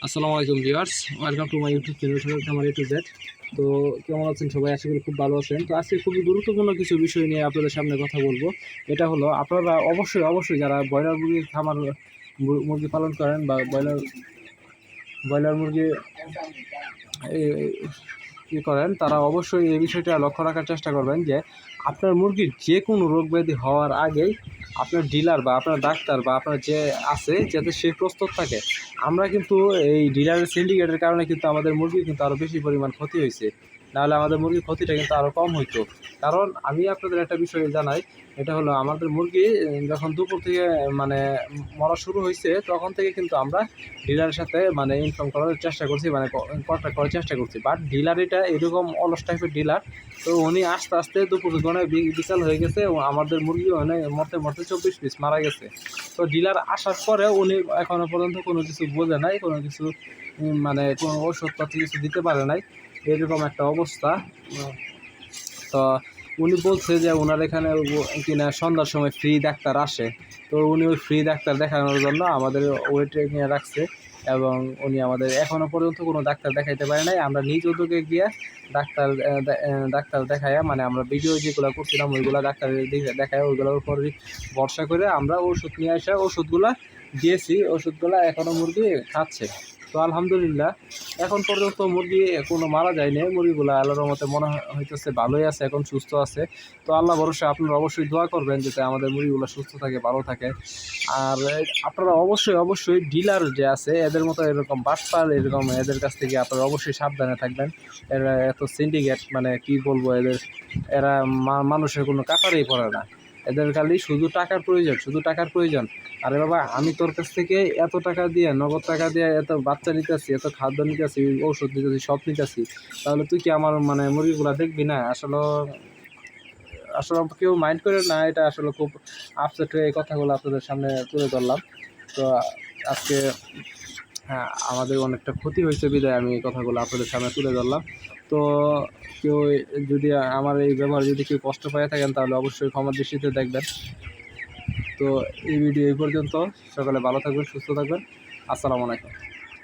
আসসালামু আলাইকুম viewers welcome to my YouTube channel সবাইকে আমার টু জেড তো কেমন আছেন সবাই? আশা করি খুব ভালো আছেন। তো আজকে খুবই গুরুত্বপূর্ণ কিছু বিষয় নিয়ে আপনাদের সামনে কথা বলব। এটা হলো, আপনারা অবশ্যই অবশ্যই যারা ব্রয়লার মুরগির খামার মুরগি পালন করেন বা ব্রয়লার ব্রয়লার মুরগি ই করেন, তারা অবশ্যই এই বিষয়টা লক্ষ্য রাখার চেষ্টা করবেন যে আপনার মুরগির যে কোনো রোগ ব্যাধি হওয়ার আগেই আপনার ডিলার বা আপনার ডাক্তার বা আপনার যে আছে, যাতে সে প্রস্তুত থাকে। আমরা কিন্তু এই ডিলারের সিন্ডিকেটের কারণে কিন্তু আমাদের মুরগি কিন্তু আরও বেশি পরিমাণ ক্ষতি হয়েছে নাহলে আমাদের মুরগির ক্ষতিটা কিন্তু আরও কম হইতো। কারণ আমি আপনাদের একটা বিষয় জানাই, এটা হলো আমাদের মুরগি যখন দুপুর থেকে মানে মরা শুরু হয়েছে তখন থেকে কিন্তু আমরা ডিলারের সাথে মানে ইনফর্ম করার চেষ্টা করছি মানে কন্ট্যাক্ট করার চেষ্টা করছি। বাট ডিলার এটা এরকম অলস টাইপের ডিলার তো উনি আস্তে আস্তে দুপুর গণে বিকাল হয়ে গেছে আমাদের মুরগি মানে মরতে মরতে চব্বিশ পিস মারা গেছে। তো ডিলার আসার পরে উনি এখনও পর্যন্ত কোনো কিছু বোঝে নাই, কোনো কিছু মানে কোনো ওষুধপত্র কিছু দিতে পারে নাই। এরকম একটা অবস্থা। তো উনি বলছে যে ওনার এখানে কিনা সন্ধ্যার সময় ফ্রি ডাক্তার আসে। তো উনি ওই ফ্রি ডাক্তার দেখানোর জন্য আমাদের ওয়েটে নিয়ে রাখছে। এবং উনি আমাদের এখনও পর্যন্ত কোনো ডাক্তার দেখাইতে পারে নাই। আমরা নিজ উদ্যোগে গিয়ে ডাক্তার ডাক্তার দেখাইয়া মানে আমরা ভিডিও যেগুলো করছিলাম, ওইগুলো ডাক্তারের দেখায় ওইগুলোর উপর ভরসা করে আমরা ওষুধ নিয়ে আসা ওষুধগুলো দিয়েছি। ওষুধগুলো এখনও মুরগি খাচ্ছে। তো আলহামদুলিল্লাহ, এখন পর্যন্ত মুরগি কোনো মারা যায়নি। মুরগিগুলো আল্লাহর মতে মনে হইতেছে ভালোই আছে, এখন সুস্থ আছে। তো আল্লাহ ভরসা, আপনারা অবশ্যই দোয়া করবেন যাতে আমাদের মুরগিগুলো সুস্থ থাকে, ভালো থাকে। আর আপনারা অবশ্যই অবশ্যই ডিলার যে আছে, এদের মতো এরকম বাটপার, এরকম এদের কাছ থেকে আপনারা অবশ্যই সাবধানে থাকবেন। এরা এত সিন্ডিকেট মানে কি বলব এদের, এরা মানুষের কোনো কাতারেই পড়ে না। এদের খালি শুধু টাকার প্রয়োজন, শুধু টাকার প্রয়োজন। আরে বাবা, আমি তোর কাছ থেকে এত টাকা দিয়ে, নগদ টাকা দিয়ে এত বাচ্চা নিতে নিতেছি, এত খাদ্য নিতেছি, ঔষধ নিতেছি, সব নিতেছি, তাহলে তুই কি আমার মানে মুরগিগুলা দেখবি না? আসলে আসলে কেউ মাইন্ড করে না, এটা আসলে খুব আপসেট হয়ে এই কথাগুলো আপনাদের সামনে তুলে ধরলাম। তো আজকে হ্যাঁ আমাদের অনেকটা ক্ষতি হয়েছে, বিদায়। আমি এই কথাগুলো আপনাদের সামনে তুলে ধরলাম। তো কেউ যদি আমার এই ব্যবহার যদি কেউ কষ্ট পেয়ে থাকেন, তাহলে অবশ্যই ক্ষমা দৃষ্টিতে দেখবেন। তো এই ভিডিও এই পর্যন্ত। সকালে ভালো থাকবেন, সুস্থ থাকবেন। আসসালামু আলাইকুম।